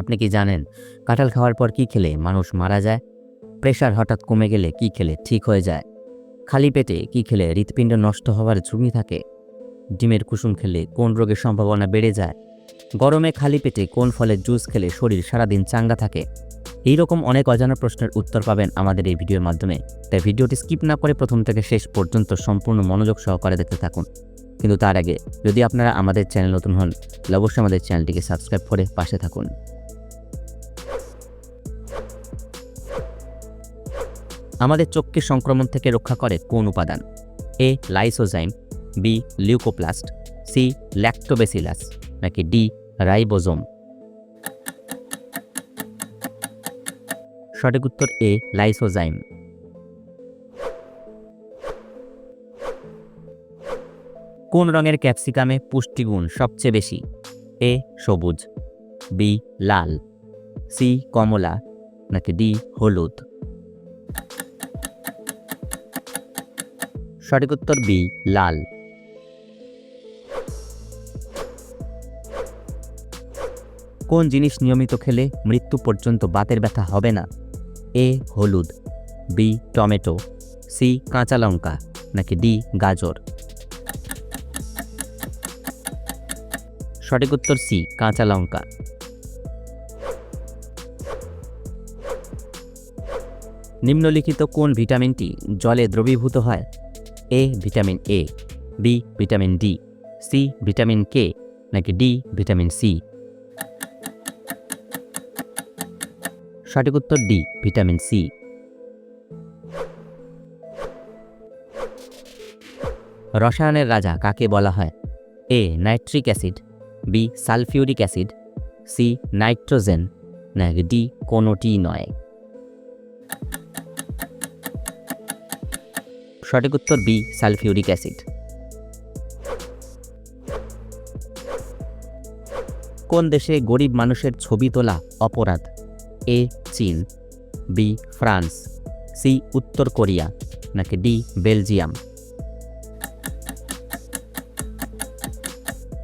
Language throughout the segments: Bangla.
আপনি কি জানেন কাঁঠাল খাওয়ার পর কি খেলে মানুষ মারা যায়? প্রেশার হঠাৎ কমে গেলে কি খেলে ঠিক হয়ে যায়? খালি পেটে কি খেলে হৃৎপিণ্ড নষ্ট হওয়ার ঝুঁকি থাকে? ডিমের কুসুম খেলে কোন রোগের সম্ভাবনা বেড়ে যায়? গরমে খালি পেটে কোন ফলের জুস খেলে শরীর সারাদিন চাঙ্গা থাকে? এই রকম অনেক অজানা প্রশ্নের উত্তর পাবেন আমাদের এই ভিডিওর মাধ্যমে। তাই ভিডিওটি স্কিপ না করে প্রথম থেকে শেষ পর্যন্ত সম্পূর্ণ মনোযোগ সহকারে দেখতে থাকুন। কিন্তু তার আগে যদি আপনারা আমাদের চ্যানেল নতুন হন, তাহলে অবশ্যই আমাদের চ্যানেলটিকে সাবস্ক্রাইব করে পাশে থাকুন। আমাদের চোখকে সংক্রমণ থেকে রক্ষা করে কোন উপাদান? A, lysozyme, B, leucoplast, C, lactobacillus, নাকি ডি, রাইবোজোম? সঠিক উত্তর এ, লাইসোজাইম। কোন রঙের ক্যাপসিকামে পুষ্টিগুণ সবচেয়ে বেশি? এ, সবুজ, বি, লাল, সি, কমলা, নাকি ডি, হলুদ? সঠিক উত্তর বি, লাল। কোন জিনিস নিয়মিত খেলে মৃত্যু পর্যন্ত বাতের ব্যথা হবে না? এ, হলুদ। B, tomato. সি, কাঁচা লঙ্কা। নাকি ডি, গাজর। সঠিক উত্তর সি, কাঁচা লঙ্কা। নিম্নলিখিত কোন ভিটামিনটি জলে দ্রবীভূত হয়? A vitamin A B vitamin D C vitamin K নাকি ডি ভিটামিন সি সঠিক উত্তর ডি ভিটামিন সি রসায়নের রাজা কাকে বলা হয়? A nitric acid B sulphuric acid C nitrogen নাকি ডি কোনোটি নয়? সঠিক উত্তর বি, সালফিউরিক অ্যাসিড। কোন দেশে গরিব মানুষের ছবি তোলা অপরাধ? এ, চীন। B, France. সি, উত্তর কোরিয়া। নাকি ডি, বেলজিয়াম।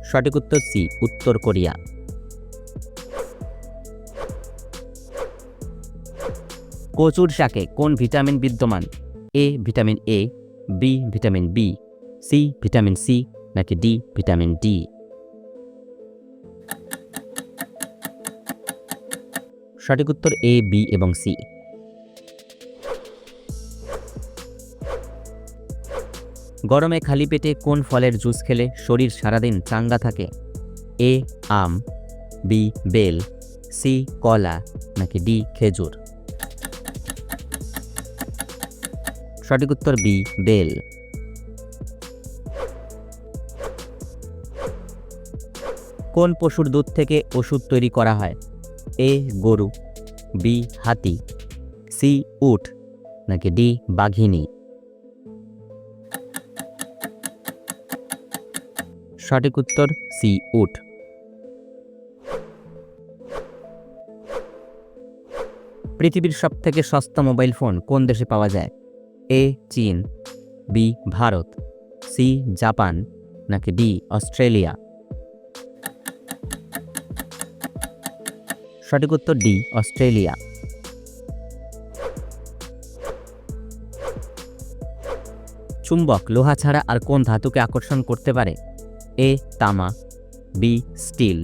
সঠিক উত্তর সি, উত্তর কোরিয়া। কচুর শাকে কোন ভিটামিন বিদ্যমান? A vitamin A B vitamin B C vitamin C নাকি ডি ভিটামিন ডি সঠিক উত্তর এ বি এবং সি গরমে খালি পেটে কোন ফলের জুস খেলে শরীর সারাদিন চাঙ্গা থাকে? এ আম বি বেল সি কলা, নাকি ডি খেজুর? সঠিক উত্তর বি, বেল। কোন পশুর দুধ থেকে ওষুধ তৈরি করা হয়? এ, গরু, বি, হাতি, সি, উট, নাকি ডি, বাঘিনী? সঠিক উত্তর সি, উট। পৃথিবীর সবথেকে সস্তা মোবাইল ফোন কোন দেশে পাওয়া যায়? এ চীন, বি ভারত, সি জাপান, নাকি ডি অস্ট্রেলিয়া? সঠিক উত্তর ডি, অস্ট্রেলিয়া। চুম্বক, লোহা ছাড়া আর কোন ধাতুকে আকর্ষণ করতে পারে? এ, তামা, বি, স্টিল,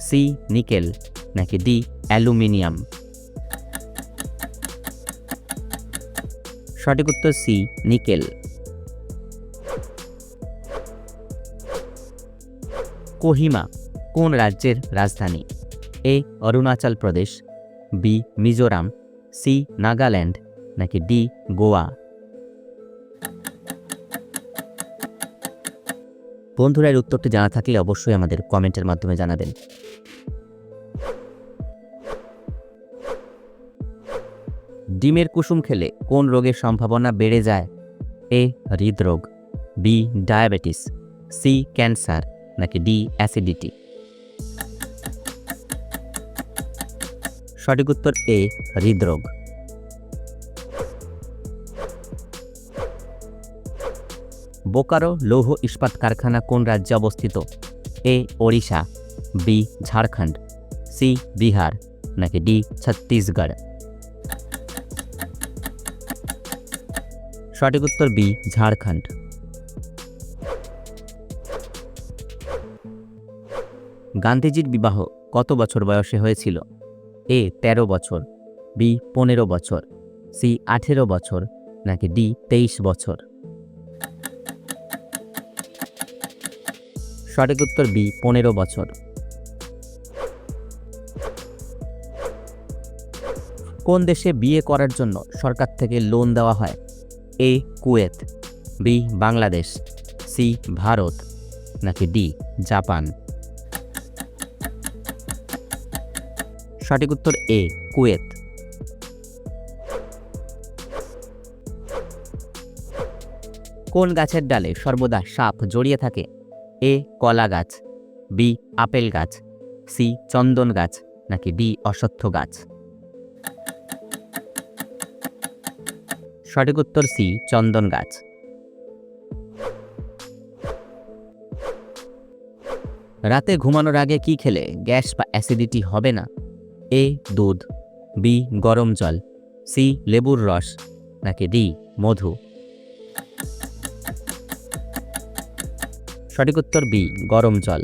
সি, নিকেল, নাকি ডি, অ্যালুমিনিয়াম? সঠিক উত্তর সি, নিকেল। কোহিমা, কোন রাজ্যের রাজধানী? A, Arunachal Pradesh, B, Mizoram, C, Nagaland, নাকি ডি, গোয়া? বন্ধুরা, এর উত্তরটি জানা থাকলে অবশ্যই আমাদের কমেন্টের মাধ্যমে জানাবেন। ডিমের কুসুম খেলে কোন রোগের সম্ভাবনা বেড়ে যায়? এ, হৃদরোগ, বি, ডায়াবেটিস, সি, ক্যান্সার, নাকি ডি, অ্যাসিডিটি? সঠিক উত্তর এ, হৃদরোগ। বোকারো লৌহ ইস্পাত কারখানা কোন রাজ্যে অবস্থিত? A, Odisha, B, Jharkhand, C, Bihar, নাকি ডি, ছত্তিশগড়? সঠিক উত্তর বি, ঝাড়খণ্ড। গান্ধীজির বিবাহ কত বছর বয়সে হয়েছিল? এ ১৩ বছর, বি, পনেরো বছর, সি, আঠেরো বছর, নাকি ডি, তেইশ বছর? সঠিক উত্তর বি, পনেরো বছর। কোন দেশে বিয়ে করার জন্য সরকার থেকে লোন দেওয়া হয়? A Kuwait, B Bangladesh, C Bharat, নাকি ডি জাপান? সঠিক উত্তর এ, কুয়েত। কোন গাছের ডালে সর্বদা সাপ জড়িয়ে থাকে? এ কলা গাছ, বি আপেল গাছ, সি চন্দন গাছ, নাকি ডি অশ্বত্থ গাছ? সঠিক উত্তর সি, চন্দন গাছ। রাতে ঘুমানোর আগে কি খেলে গ্যাস বা অ্যাসিডিটি হবে না? এ, দুধ। বি, গরম জল। সি, লেবুর রস। নাকি ডি, মধু। সঠিক উত্তর বি, গরম জল।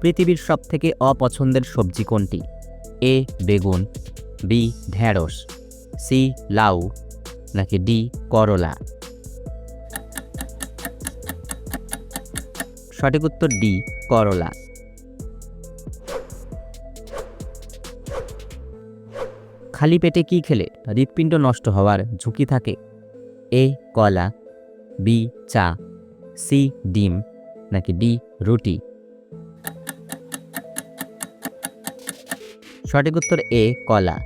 পৃথিবীর সবথেকে অপছন্দের সবজি কোনটি? এ বেগুন বি ঢেঁড়স সি লাউ নাকি ডি করলা সঠিক উত্তর ডি করলা খালি পেটে কি খেলে? হৃৎপিণ্ড নষ্ট হওয়ার ঝুঁকি থাকে। এ কলা বি চা সি ডিম নাকি ডি রুটি সঠিক উত্তর এ, কলা।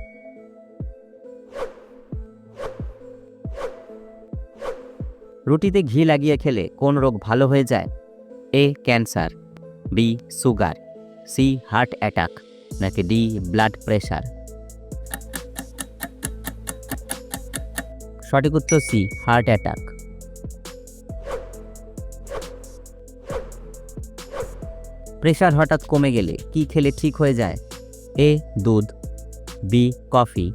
রুটিতে ঘি লাগিয়ে খেলে কোন রোগ ভালো হয়ে যায়? A, cancer, B, sugar, C, heart attack, নাকি ডি, ব্লাড প্রেশার সঠিক উত্তর সি, হার্ট অ্যাটাক। প্রেশার হঠাৎ কমে গেলে কি খেলে ঠিক হয়ে যায়? এ দুধ, বি কফি,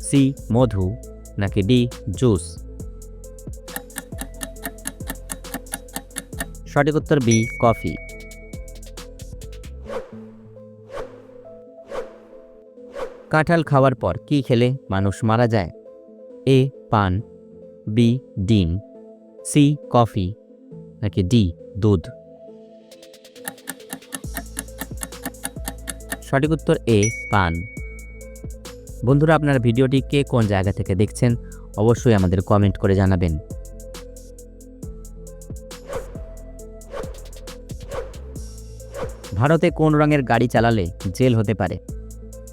সি মধু, নাকি ডি জুস? সঠিক উত্তর বি কফি। কাঁঠাল খাওয়ার পর কি খেলে মানুষ মারা যায়? এ পান, বি ডিম, সি কফি, নাকি ডি দুধ? সঠিক উত্তর এ, পান। বন্ধুরা, আপনার ভিডিওটি কে কোন জায়গা থেকে দেখছেন, অবশ্যই আমাদের কমেন্ট করে জানাবেন। ভারতে কোন রঙের গাড়ি চালালে জেল হতে পারে?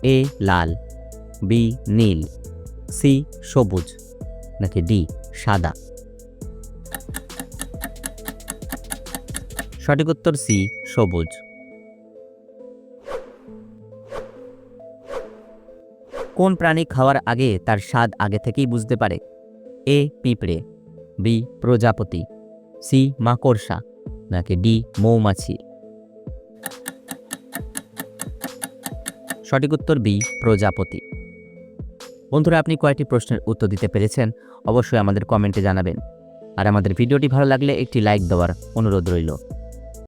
এ, লাল, বি, নীল, সি, সবুজ, নাকি ডি, সাদা? সঠিক উত্তর সি, সবুজ। কোন প্রাণী খাওয়ার আগে তার স্বাদ আগে থেকেই বুঝতে পারে? এ, পিঁপড়ে। বি, প্রজাপতি। সি, মাকড়সা। নাকি ডি, মৌমাছি। সঠিক উত্তর বি, প্রজাপতি। বন্ধুরা, আপনি কয়েকটি প্রশ্নের উত্তর দিতে পেরেছেন। অবশ্যই আমাদের কমেন্টে জানাবেন। আর আমাদের ভিডিওটি ভালো লাগলে একটি লাইক দেওয়ার অনুরোধ রইল।